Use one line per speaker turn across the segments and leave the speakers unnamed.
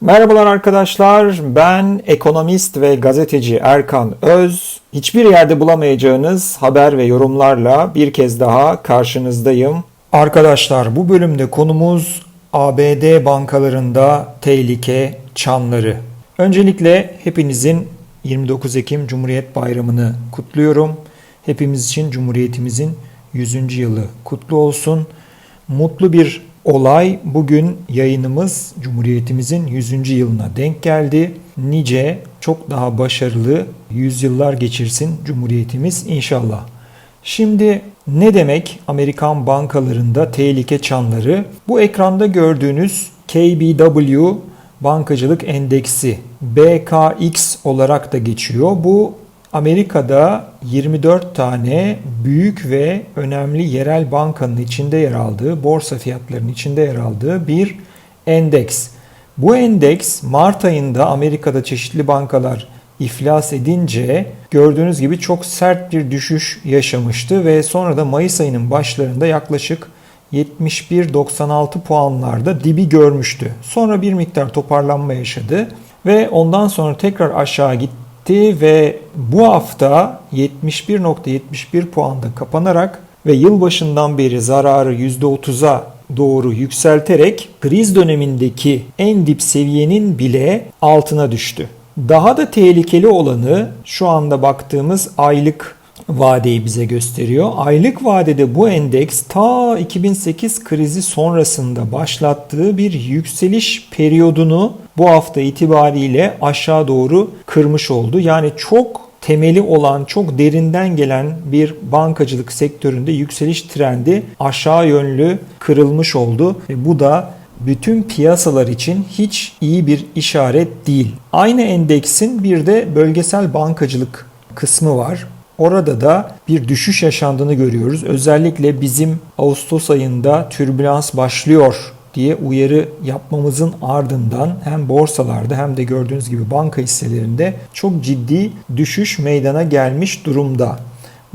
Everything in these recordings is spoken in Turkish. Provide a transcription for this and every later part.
Merhabalar arkadaşlar. Ben ekonomist ve gazeteci Erkan Öz. Hiçbir yerde bulamayacağınız haber ve yorumlarla bir kez daha karşınızdayım. Arkadaşlar bu bölümde konumuz ABD bankalarında tehlike çanları. Öncelikle hepinizin 29 Ekim Cumhuriyet Bayramı'nı kutluyorum. Hepimiz için Cumhuriyetimizin 100. yılı kutlu olsun. Mutlu bir olay bugün yayınımız Cumhuriyetimizin 100. yılına denk geldi. Nice çok daha başarılı yüzyıllar geçirsin Cumhuriyetimiz inşallah. Şimdi ne demek Amerikan bankalarında tehlike çanları? Bu ekranda gördüğünüz KBW bankacılık endeksi BKX olarak da geçiyor. Bu Amerika'da 24 tane büyük ve önemli yerel bankanın içinde yer aldığı, borsa fiyatlarının içinde yer aldığı bir endeks. Bu endeks Mart ayında Amerika'da çeşitli bankalar iflas edince gördüğünüz gibi çok sert bir düşüş yaşamıştı ve sonra da Mayıs ayının başlarında yaklaşık 71-96 puanlarda dibi görmüştü. Sonra bir miktar toparlanma yaşadı ve ondan sonra tekrar aşağı gitti ve bu hafta 71.71 puanda kapanarak ve yılbaşından beri zararı %30'a doğru yükselterek kriz dönemindeki en dip seviyenin bile altına düştü. Daha da tehlikeli olanı şu anda baktığımız aylık vadeyi bize gösteriyor. Aylık vadede bu endeks ta 2008 krizi sonrasında başlattığı bir yükseliş periyodunu bu hafta itibariyle aşağı doğru kırmış oldu. Yani çok temeli olan, çok derinden gelen bir bankacılık sektöründe yükseliş trendi aşağı yönlü kırılmış oldu. Ve bu da bütün piyasalar için hiç iyi bir işaret değil. Aynı endeksin bir de bölgesel bankacılık kısmı var. Orada da bir düşüş yaşandığını görüyoruz. Özellikle bizim Ağustos ayında türbülans başlıyor diye uyarı yapmamızın ardından hem borsalarda hem de gördüğünüz gibi banka hisselerinde çok ciddi düşüş meydana gelmiş durumda.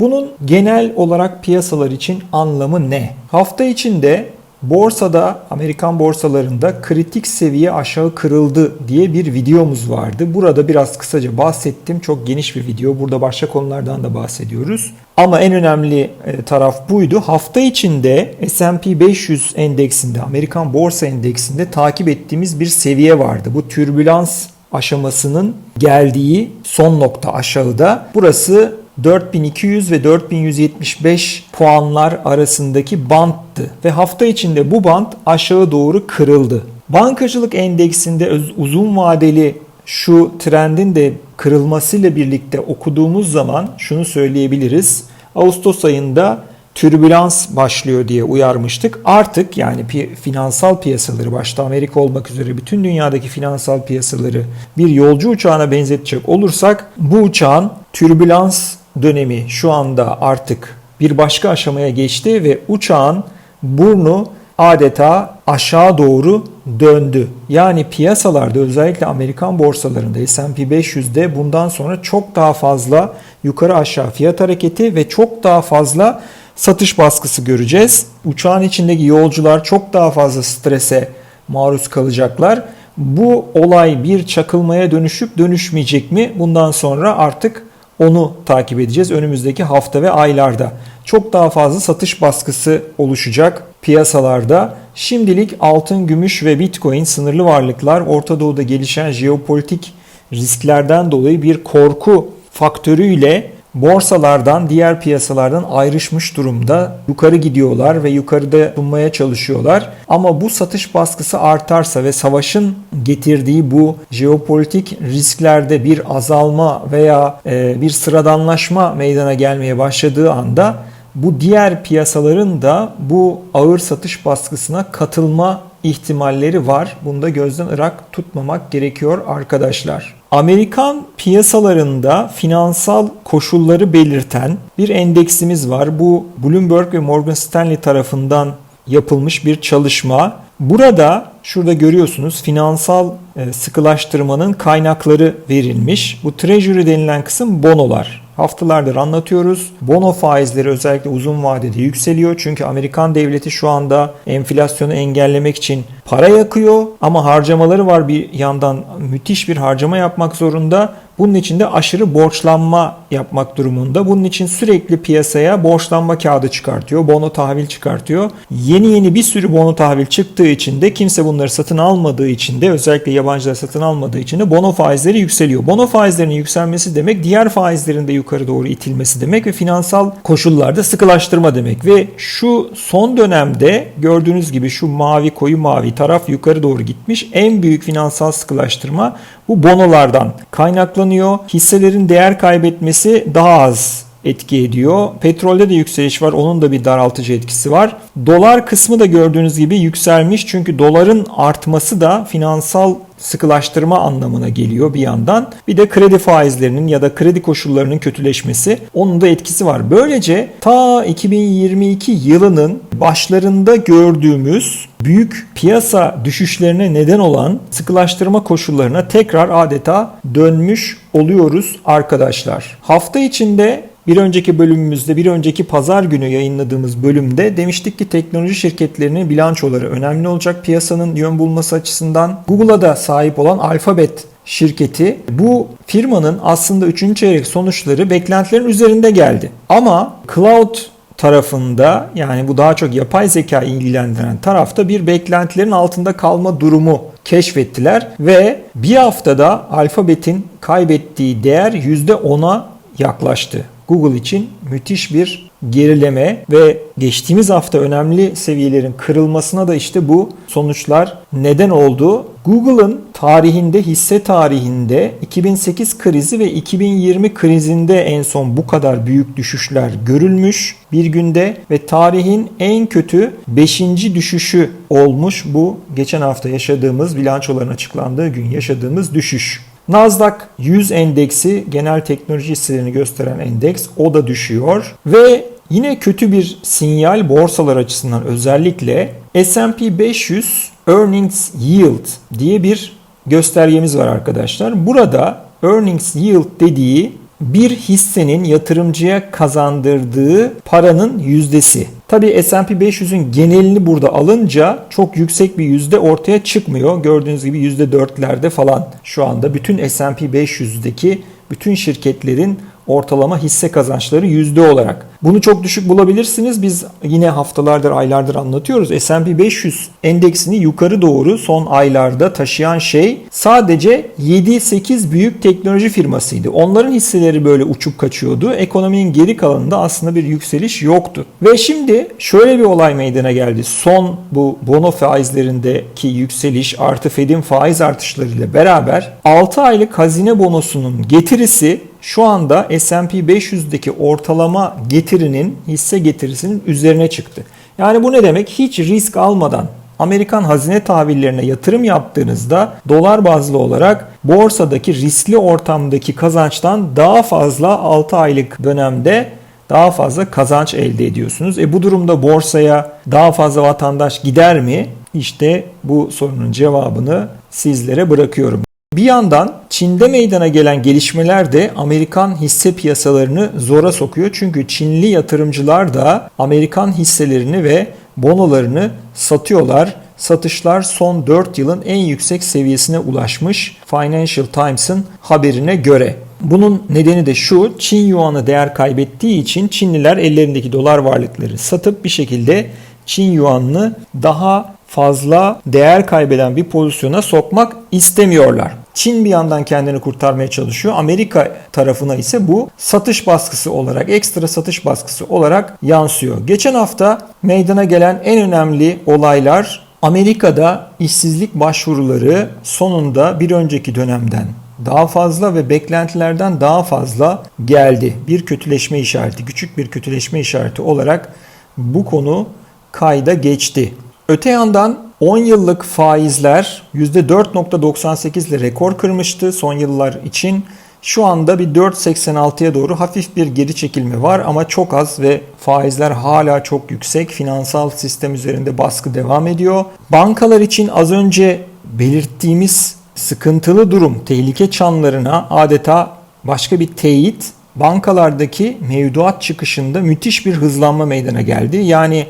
Bunun genel olarak piyasalar için anlamı ne? Hafta içinde Borsada, Amerikan borsalarında kritik seviye aşağı kırıldı diye bir videomuz vardı. Burada biraz kısaca bahsettim. Çok geniş bir video. Burada başka konulardan da bahsediyoruz. Ama en önemli e, taraf buydu. Hafta içinde S&P 500 endeksinde, Amerikan borsa endeksinde takip ettiğimiz bir seviye vardı. Bu türbülans aşamasının geldiği son nokta aşağıda. Burası 4200 ve 4175 puanlar arasındaki banttı ve hafta içinde bu bant aşağı doğru kırıldı. Bankacılık endeksinde uzun vadeli şu trendin de kırılmasıyla birlikte okuduğumuz zaman şunu söyleyebiliriz. Ağustos ayında türbülans başlıyor diye uyarmıştık. Artık yani pi- finansal piyasaları başta Amerika olmak üzere bütün dünyadaki finansal piyasaları bir yolcu uçağına benzetecek olursak bu uçağın türbülans dönemi şu anda artık bir başka aşamaya geçti ve uçağın burnu adeta aşağı doğru döndü. Yani piyasalarda özellikle Amerikan borsalarında S&P 500'de bundan sonra çok daha fazla yukarı aşağı fiyat hareketi ve çok daha fazla satış baskısı göreceğiz. Uçağın içindeki yolcular çok daha fazla strese maruz kalacaklar. Bu olay bir çakılmaya dönüşüp dönüşmeyecek mi? Bundan sonra artık onu takip edeceğiz önümüzdeki hafta ve aylarda. Çok daha fazla satış baskısı oluşacak piyasalarda. Şimdilik altın, gümüş ve bitcoin sınırlı varlıklar Orta Doğu'da gelişen jeopolitik risklerden dolayı bir korku faktörüyle borsalardan, diğer piyasalardan ayrışmış durumda. Yukarı gidiyorlar ve yukarıda bulmaya çalışıyorlar. Ama bu satış baskısı artarsa ve savaşın getirdiği bu jeopolitik risklerde bir azalma veya e, bir sıradanlaşma meydana gelmeye başladığı anda bu diğer piyasaların da bu ağır satış baskısına katılma ihtimalleri var. Bunda gözden ırak tutmamak gerekiyor arkadaşlar. Amerikan piyasalarında finansal koşulları belirten bir endeksimiz var. Bu Bloomberg ve Morgan Stanley tarafından yapılmış bir çalışma. Burada şurada görüyorsunuz finansal e, sıkılaştırmanın kaynakları verilmiş. Bu treasury denilen kısım bonolar. Haftalardır anlatıyoruz. Bono faizleri özellikle uzun vadede yükseliyor. Çünkü Amerikan devleti şu anda enflasyonu engellemek için para yakıyor ama harcamaları var bir yandan müthiş bir harcama yapmak zorunda. Bunun için de aşırı borçlanma yapmak durumunda. Bunun için sürekli piyasaya borçlanma kağıdı çıkartıyor. Bono tahvil çıkartıyor. Yeni yeni bir sürü bono tahvil çıktığı için de kimse bunları satın almadığı için de özellikle yabancılar satın almadığı için de bono faizleri yükseliyor. Bono faizlerinin yükselmesi demek diğer faizlerin de yukarı doğru itilmesi demek ve finansal koşullarda sıkılaştırma demek. Ve şu son dönemde gördüğünüz gibi şu mavi koyu mavi taraf yukarı doğru gitmiş. En büyük finansal sıkılaştırma bu bonolardan kaynaklanıyor. Hisselerin değer kaybetmesi daha az etki ediyor. Petrolde de yükseliş var. Onun da bir daraltıcı etkisi var. Dolar kısmı da gördüğünüz gibi yükselmiş. Çünkü doların artması da finansal sıkılaştırma anlamına geliyor bir yandan. Bir de kredi faizlerinin ya da kredi koşullarının kötüleşmesi onun da etkisi var. Böylece ta 2022 yılının başlarında gördüğümüz büyük piyasa düşüşlerine neden olan sıkılaştırma koşullarına tekrar adeta dönmüş oluyoruz arkadaşlar. Hafta içinde bir önceki bölümümüzde, bir önceki pazar günü yayınladığımız bölümde demiştik ki teknoloji şirketlerinin bilançoları önemli olacak piyasanın yön bulması açısından. Google'a da sahip olan Alphabet şirketi bu firmanın aslında 3. çeyrek sonuçları beklentilerin üzerinde geldi. Ama cloud tarafında yani bu daha çok yapay zeka ilgilendiren tarafta bir beklentilerin altında kalma durumu keşfettiler ve bir haftada Alphabet'in kaybettiği değer %10'a yaklaştı. Google için müthiş bir gerileme ve geçtiğimiz hafta önemli seviyelerin kırılmasına da işte bu sonuçlar neden oldu. Google'ın tarihinde, hisse tarihinde 2008 krizi ve 2020 krizinde en son bu kadar büyük düşüşler görülmüş bir günde ve tarihin en kötü 5. düşüşü olmuş bu geçen hafta yaşadığımız bilançoların açıklandığı gün yaşadığımız düşüş. Nasdaq 100 endeksi genel teknoloji hisselerini gösteren endeks o da düşüyor ve yine kötü bir sinyal borsalar açısından özellikle S&P 500 Earnings Yield diye bir göstergemiz var arkadaşlar. Burada Earnings Yield dediği bir hissenin yatırımcıya kazandırdığı paranın yüzdesi. Tabi S&P 500'ün genelini burada alınca çok yüksek bir yüzde ortaya çıkmıyor. Gördüğünüz gibi yüzde dörtlerde falan şu anda bütün S&P 500'deki bütün şirketlerin ortalama hisse kazançları yüzde olarak. Bunu çok düşük bulabilirsiniz. Biz yine haftalardır, aylardır anlatıyoruz. S&P 500 endeksini yukarı doğru son aylarda taşıyan şey sadece 7-8 büyük teknoloji firmasıydı. Onların hisseleri böyle uçup kaçıyordu. Ekonominin geri kalanında aslında bir yükseliş yoktu. Ve şimdi şöyle bir olay meydana geldi. Son bu bono faizlerindeki yükseliş artı Fed'in faiz artışlarıyla beraber 6 aylık hazine bonosunun getirisi şu anda S&P 500'deki ortalama getirinin, hisse getirisinin üzerine çıktı. Yani bu ne demek? Hiç risk almadan Amerikan hazine tahvillerine yatırım yaptığınızda dolar bazlı olarak borsadaki riskli ortamdaki kazançtan daha fazla 6 aylık dönemde daha fazla kazanç elde ediyorsunuz. E bu durumda borsaya daha fazla vatandaş gider mi? İşte bu sorunun cevabını sizlere bırakıyorum. Bir yandan Çin'de meydana gelen gelişmeler de Amerikan hisse piyasalarını zora sokuyor. Çünkü Çinli yatırımcılar da Amerikan hisselerini ve bonolarını satıyorlar. Satışlar son 4 yılın en yüksek seviyesine ulaşmış Financial Times'ın haberine göre. Bunun nedeni de şu, Çin yuanı değer kaybettiği için Çinliler ellerindeki dolar varlıkları satıp bir şekilde Çin yuanını daha fazla değer kaybeden bir pozisyona sokmak istemiyorlar. Çin bir yandan kendini kurtarmaya çalışıyor. Amerika tarafına ise bu satış baskısı olarak, ekstra satış baskısı olarak yansıyor. Geçen hafta meydana gelen en önemli olaylar Amerika'da işsizlik başvuruları sonunda bir önceki dönemden daha fazla ve beklentilerden daha fazla geldi. Bir kötüleşme işareti, küçük bir kötüleşme işareti olarak bu konu kayda geçti. Öte yandan 10 yıllık faizler %4.98 ile rekor kırmıştı son yıllar için. Şu anda bir 4.86'ya doğru hafif bir geri çekilme var ama çok az ve faizler hala çok yüksek. Finansal sistem üzerinde baskı devam ediyor. Bankalar için az önce belirttiğimiz sıkıntılı durum, tehlike çanlarına adeta başka bir teyit bankalardaki mevduat çıkışında müthiş bir hızlanma meydana geldi. Yani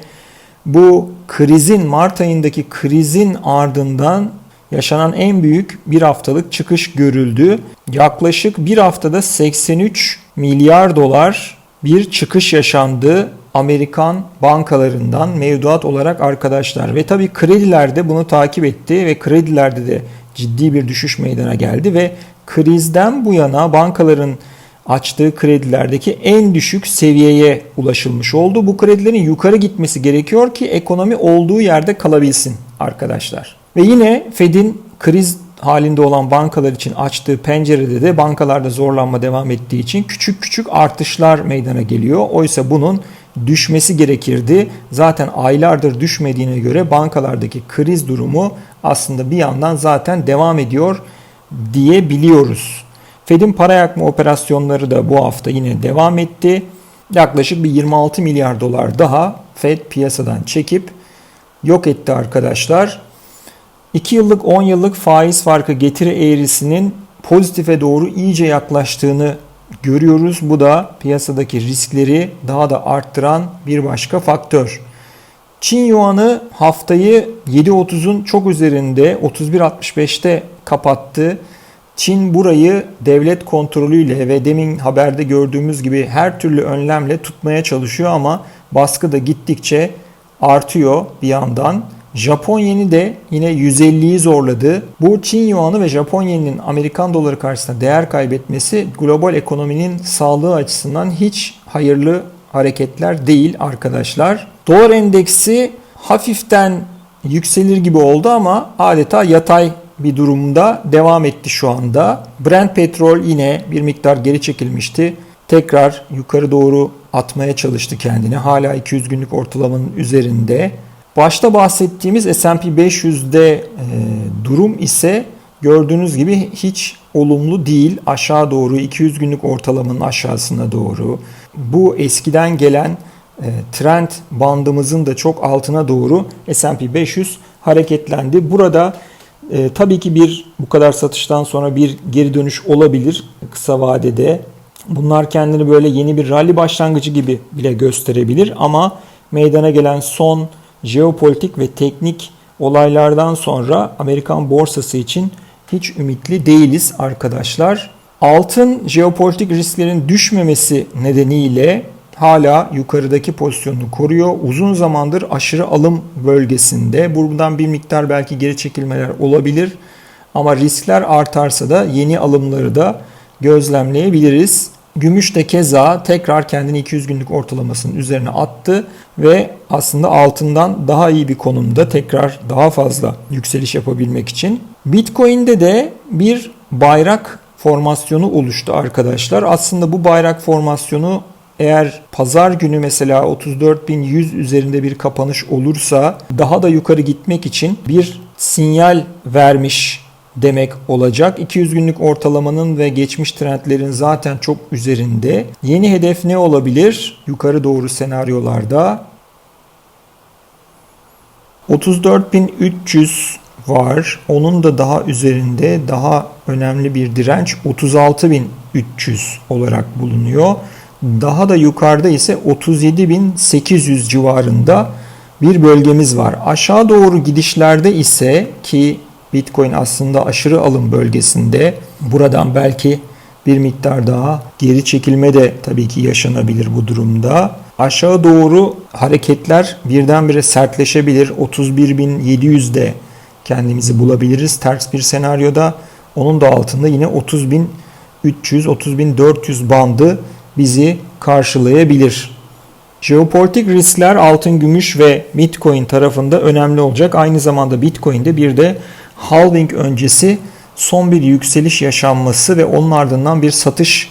bu krizin Mart ayındaki krizin ardından yaşanan en büyük bir haftalık çıkış görüldü. Yaklaşık bir haftada 83 milyar dolar bir çıkış yaşandı Amerikan bankalarından mevduat olarak arkadaşlar. Ve tabii krediler de bunu takip etti ve kredilerde de ciddi bir düşüş meydana geldi ve krizden bu yana bankaların açtığı kredilerdeki en düşük seviyeye ulaşılmış oldu. Bu kredilerin yukarı gitmesi gerekiyor ki ekonomi olduğu yerde kalabilsin arkadaşlar. Ve yine Fed'in kriz halinde olan bankalar için açtığı pencerede de bankalarda zorlanma devam ettiği için küçük küçük artışlar meydana geliyor. Oysa bunun düşmesi gerekirdi. Zaten aylardır düşmediğine göre bankalardaki kriz durumu aslında bir yandan zaten devam ediyor diyebiliyoruz. Fed'in para yakma operasyonları da bu hafta yine devam etti. Yaklaşık bir 26 milyar dolar daha Fed piyasadan çekip yok etti arkadaşlar. 2 yıllık 10 yıllık faiz farkı getiri eğrisinin pozitife doğru iyice yaklaştığını görüyoruz. Bu da piyasadaki riskleri daha da arttıran bir başka faktör. Çin Yuan'ı haftayı 7.30'un çok üzerinde 31.65'te kapattı. Çin burayı devlet kontrolüyle ve demin haberde gördüğümüz gibi her türlü önlemle tutmaya çalışıyor ama baskı da gittikçe artıyor bir yandan. Japon yeni de yine 150'yi zorladı. Bu Çin yuanı ve Japon yeninin Amerikan doları karşısında değer kaybetmesi global ekonominin sağlığı açısından hiç hayırlı hareketler değil arkadaşlar. Dolar endeksi hafiften yükselir gibi oldu ama adeta yatay bir durumda devam etti şu anda. Brent petrol yine bir miktar geri çekilmişti. Tekrar yukarı doğru atmaya çalıştı kendini. Hala 200 günlük ortalamanın üzerinde. Başta bahsettiğimiz S&P 500'de e, durum ise gördüğünüz gibi hiç olumlu değil. Aşağı doğru 200 günlük ortalamanın aşağısına doğru. Bu eskiden gelen e, trend bandımızın da çok altına doğru S&P 500 hareketlendi. Burada e, tabii ki bir bu kadar satıştan sonra bir geri dönüş olabilir kısa vadede. Bunlar kendini böyle yeni bir rally başlangıcı gibi bile gösterebilir ama meydana gelen son jeopolitik ve teknik olaylardan sonra Amerikan borsası için hiç ümitli değiliz arkadaşlar. Altın jeopolitik risklerin düşmemesi nedeniyle hala yukarıdaki pozisyonunu koruyor. Uzun zamandır aşırı alım bölgesinde. Buradan bir miktar belki geri çekilmeler olabilir. Ama riskler artarsa da yeni alımları da gözlemleyebiliriz. Gümüş de keza tekrar kendini 200 günlük ortalamasının üzerine attı ve aslında altından daha iyi bir konumda tekrar daha fazla yükseliş yapabilmek için. Bitcoin'de de bir bayrak formasyonu oluştu arkadaşlar. Aslında bu bayrak formasyonu eğer pazar günü mesela 34.100 üzerinde bir kapanış olursa daha da yukarı gitmek için bir sinyal vermiş demek olacak. 200 günlük ortalamanın ve geçmiş trendlerin zaten çok üzerinde. Yeni hedef ne olabilir? Yukarı doğru senaryolarda 34.300 var. Onun da daha üzerinde daha önemli bir direnç 36.300 olarak bulunuyor. Daha da yukarıda ise 37.800 civarında bir bölgemiz var. Aşağı doğru gidişlerde ise ki Bitcoin aslında aşırı alım bölgesinde. Buradan belki bir miktar daha geri çekilme de tabii ki yaşanabilir bu durumda. Aşağı doğru hareketler birdenbire sertleşebilir. 31.700'de kendimizi bulabiliriz ters bir senaryoda. Onun da altında yine 30.300 30.400 bandı bizi karşılayabilir. Jeopolitik riskler altın, gümüş ve Bitcoin tarafında önemli olacak. Aynı zamanda Bitcoin'de bir de halving öncesi son bir yükseliş yaşanması ve onun ardından bir satış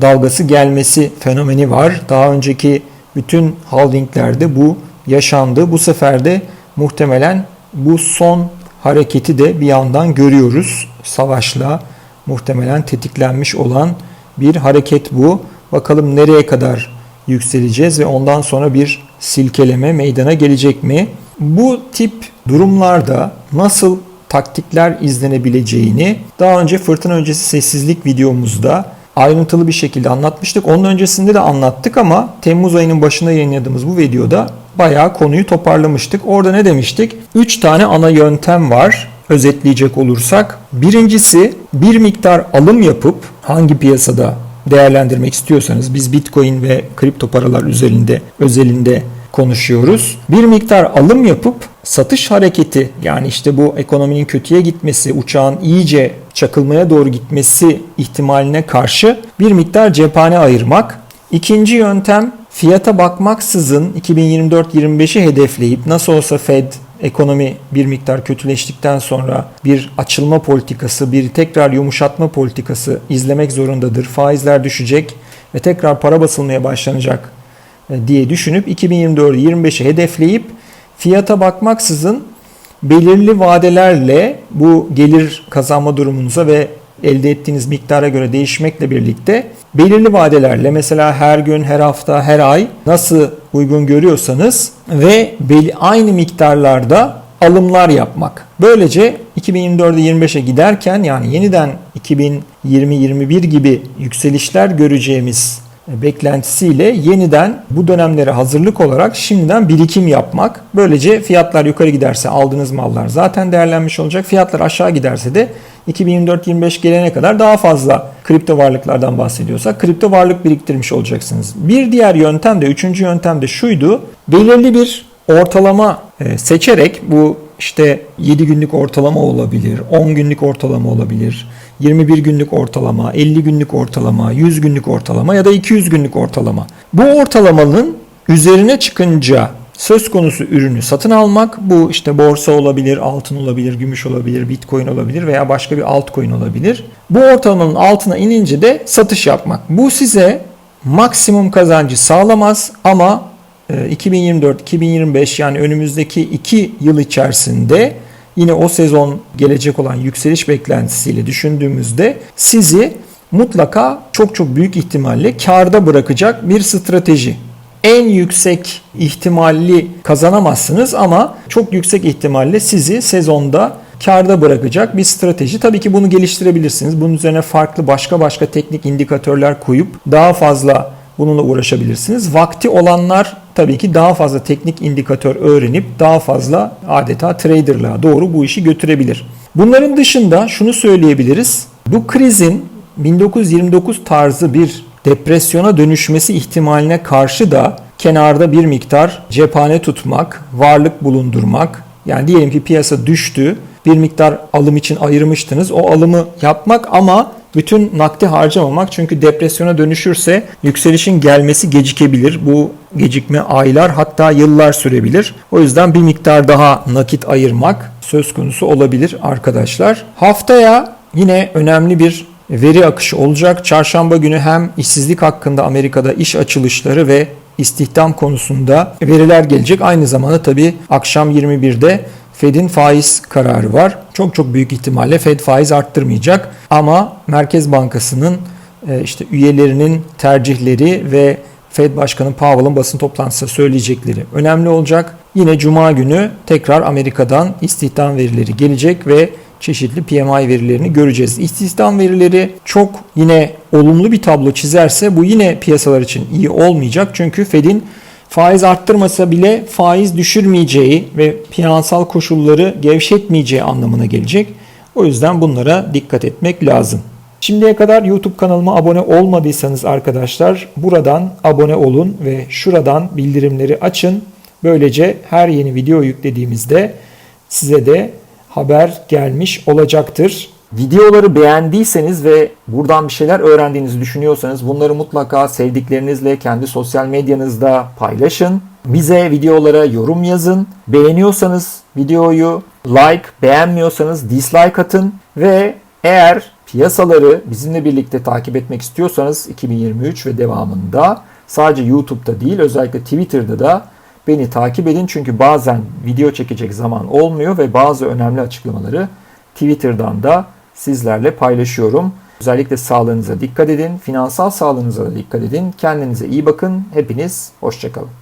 dalgası gelmesi fenomeni var. Daha önceki bütün halvinglerde bu yaşandı. Bu sefer de muhtemelen bu son hareketi de bir yandan görüyoruz. Savaşla muhtemelen tetiklenmiş olan bir hareket bu. Bakalım nereye kadar yükseleceğiz ve ondan sonra bir silkeleme meydana gelecek mi? Bu tip durumlarda nasıl taktikler izlenebileceğini daha önce fırtına öncesi sessizlik videomuzda ayrıntılı bir şekilde anlatmıştık. Onun öncesinde de anlattık ama Temmuz ayının başında yayınladığımız bu videoda bayağı konuyu toparlamıştık. Orada ne demiştik? 3 tane ana yöntem var özetleyecek olursak. Birincisi bir miktar alım yapıp hangi piyasada değerlendirmek istiyorsanız biz Bitcoin ve kripto paralar üzerinde özelinde konuşuyoruz. Bir miktar alım yapıp satış hareketi yani işte bu ekonominin kötüye gitmesi, uçağın iyice çakılmaya doğru gitmesi ihtimaline karşı bir miktar cephane ayırmak. İkinci yöntem fiyata bakmaksızın 2024-25'i hedefleyip nasıl olsa Fed ekonomi bir miktar kötüleştikten sonra bir açılma politikası, bir tekrar yumuşatma politikası izlemek zorundadır. Faizler düşecek ve tekrar para basılmaya başlanacak e, diye düşünüp 2024-25'i hedefleyip fiyata bakmaksızın belirli vadelerle bu gelir kazanma durumunuza ve elde ettiğiniz miktara göre değişmekle birlikte belirli vadelerle mesela her gün, her hafta, her ay nasıl uygun görüyorsanız ve aynı miktarlarda alımlar yapmak. Böylece 2024'e 25'e giderken yani yeniden 2020-21 gibi yükselişler göreceğimiz beklentisiyle yeniden bu dönemlere hazırlık olarak şimdiden birikim yapmak. Böylece fiyatlar yukarı giderse aldığınız mallar zaten değerlenmiş olacak. Fiyatlar aşağı giderse de 2024-25 gelene kadar daha fazla kripto varlıklardan bahsediyorsak kripto varlık biriktirmiş olacaksınız. Bir diğer yöntem de, üçüncü yöntem de şuydu. Belirli bir ortalama e, seçerek bu işte 7 günlük ortalama olabilir, 10 günlük ortalama olabilir, 21 günlük ortalama, 50 günlük ortalama, 100 günlük ortalama ya da 200 günlük ortalama. Bu ortalamanın üzerine çıkınca söz konusu ürünü satın almak bu işte borsa olabilir, altın olabilir, gümüş olabilir, bitcoin olabilir veya başka bir altcoin olabilir. Bu ortalamanın altına inince de satış yapmak. Bu size maksimum kazancı sağlamaz ama 2024-2025 e, yani önümüzdeki 2 yıl içerisinde yine o sezon gelecek olan yükseliş beklentisiyle düşündüğümüzde sizi mutlaka çok çok büyük ihtimalle karda bırakacak bir strateji en yüksek ihtimalli kazanamazsınız ama çok yüksek ihtimalle sizi sezonda karda bırakacak bir strateji. Tabii ki bunu geliştirebilirsiniz. Bunun üzerine farklı başka başka teknik indikatörler koyup daha fazla bununla uğraşabilirsiniz. Vakti olanlar tabii ki daha fazla teknik indikatör öğrenip daha fazla adeta traderlığa doğru bu işi götürebilir. Bunların dışında şunu söyleyebiliriz. Bu krizin 1929 tarzı bir depresyona dönüşmesi ihtimaline karşı da kenarda bir miktar cephane tutmak, varlık bulundurmak. Yani diyelim ki piyasa düştü, bir miktar alım için ayırmıştınız. O alımı yapmak ama bütün nakdi harcamamak çünkü depresyona dönüşürse yükselişin gelmesi gecikebilir. Bu gecikme aylar hatta yıllar sürebilir. O yüzden bir miktar daha nakit ayırmak söz konusu olabilir arkadaşlar. Haftaya yine önemli bir veri akışı olacak. Çarşamba günü hem işsizlik hakkında Amerika'da iş açılışları ve istihdam konusunda veriler gelecek. Aynı zamanda tabii akşam 21'de Fed'in faiz kararı var. Çok çok büyük ihtimalle Fed faiz arttırmayacak ama Merkez Bankası'nın e, işte üyelerinin tercihleri ve Fed Başkanı Powell'ın basın toplantısında söyleyecekleri önemli olacak. Yine Cuma günü tekrar Amerika'dan istihdam verileri gelecek ve çeşitli PMI verilerini göreceğiz. İstihdam verileri çok yine olumlu bir tablo çizerse bu yine piyasalar için iyi olmayacak. Çünkü Fed'in faiz arttırmasa bile faiz düşürmeyeceği ve finansal koşulları gevşetmeyeceği anlamına gelecek. O yüzden bunlara dikkat etmek lazım. Şimdiye kadar YouTube kanalıma abone olmadıysanız arkadaşlar buradan abone olun ve şuradan bildirimleri açın. Böylece her yeni video yüklediğimizde size de haber gelmiş olacaktır. Videoları beğendiyseniz ve buradan bir şeyler öğrendiğinizi düşünüyorsanız bunları mutlaka sevdiklerinizle kendi sosyal medyanızda paylaşın. Bize videolara yorum yazın. Beğeniyorsanız videoyu like, beğenmiyorsanız dislike atın ve eğer piyasaları bizimle birlikte takip etmek istiyorsanız 2023 ve devamında sadece YouTube'da değil özellikle Twitter'da da Beni takip edin çünkü bazen video çekecek zaman olmuyor ve bazı önemli açıklamaları Twitter'dan da sizlerle paylaşıyorum. Özellikle sağlığınıza dikkat edin, finansal sağlığınıza da dikkat edin. Kendinize iyi bakın. Hepiniz hoşçakalın.